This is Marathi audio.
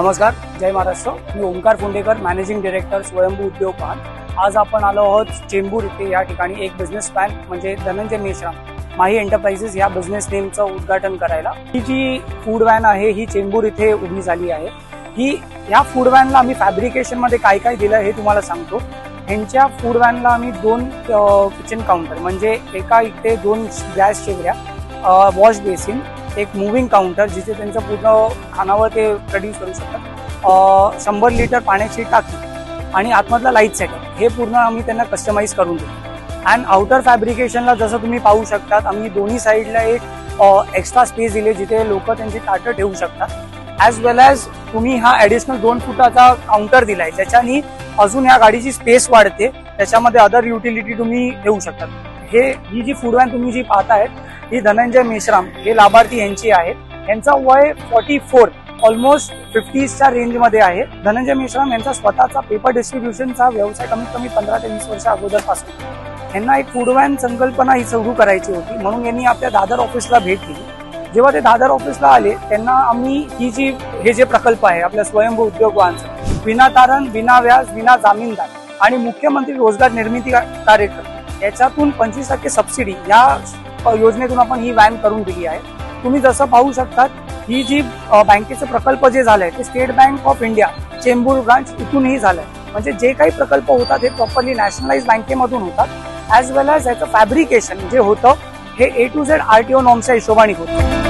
नमस्कार जय महाराष्ट्र. मी ओंकार फुंडेकर मॅनेजिंग डिरेक्टर स्वयंभू उद्योग पान आज आपण आलो आहोत चेंबूर इथे या ठिकाणी एक बिझनेस प्लॅन म्हणजे धनंजय मेश्राम माही एंटरप्राइजेस या बिझनेस नेमचं उद्घाटन करायला. ही जी फूड वॅन आहे ही चेंबूर इथे उभी झाली आहे. ही या फूड वॅनला आम्ही फॅब्रिकेशनमध्ये काय काय दिलं हे तुम्हाला सांगतो. ह्यांच्या फूड वॅनला आम्ही दोन किचन काउंटर म्हणजे एका इथे दोन गॅस शेगऱ्या वॉश बेसिन एक मुव्हिंग काउंटर जिथे त्यांचं पूर्ण खानावर ते प्रोड्यूस करू शकतात. शंभर लिटर पाण्याची टाकी आणि आतमधला लाइट सेटअप हे पूर्ण आम्ही त्यांना कस्टमाइज करून देतो अँड आउटर फॅब्रिकेशनला जसं तुम्ही पाहू शकतात आम्ही दोन्ही साईडला एक एक्स्ट्रा स्पेस दिले जिथे लोक त्यांची ताटं ठेवू शकतात. ॲज वेल ॲज तुम्ही हा ॲडिशनल दोन फुटाचा काउंटर दिला आहे ज्याच्यानी अजून ह्या गाडीची स्पेस वाढते. त्याच्यामध्ये अदर युटिलिटी तुम्ही ठेवू शकतात. हे ही जी फूड वॅन तुम्ही जी पाहतायत ही धनंजय मेश्राम हे लाभार्थी यांची आहेत. यांचा वय फॉर्टी फोर ऑलमोस्ट फिफ्टीजच्या रेंजमध्ये आहे. धनंजय मेश्राम यांचा स्वतःचा पेपर डिस्ट्रीब्युशनचा व्यवसाय कमीत कमी पंधरा ते वीस वर्ष अगोदरपासून. यांना एक फूडवॅन संकल्पना ही सुरू करायची होती. म्हणून यांनी आपल्या दादर ऑफिसला भेट दिली. जेव्हा ते दादर ऑफिसला आले त्यांना आम्ही ही जी हे जे प्रकल्प आहे आपल्या स्वयंभू उद्योग विना तारण विना व्याज विना जामीनदार आणि मुख्यमंत्री रोजगार निर्मिती कार्यक्रम याच्यातून पंचवीस टक्के सबसिडी या योजनेतून आपण ही व्हॅन करून दिली आहे. तुम्ही जसं पाहू शकतात ही जी बँकेचं प्रकल्प जे झालंय ते State Bank of India Chembur branch इथूनही झालंय. म्हणजे जे काही प्रकल्प होतात हे प्रॉपरली नॅशनलाइज बँकेमधून होतात ॲज वेल ॲज याचं फॅब्रिकेशन जे होतं हे A to Z R T O नॉर्मच्या हिशोबाने होतं.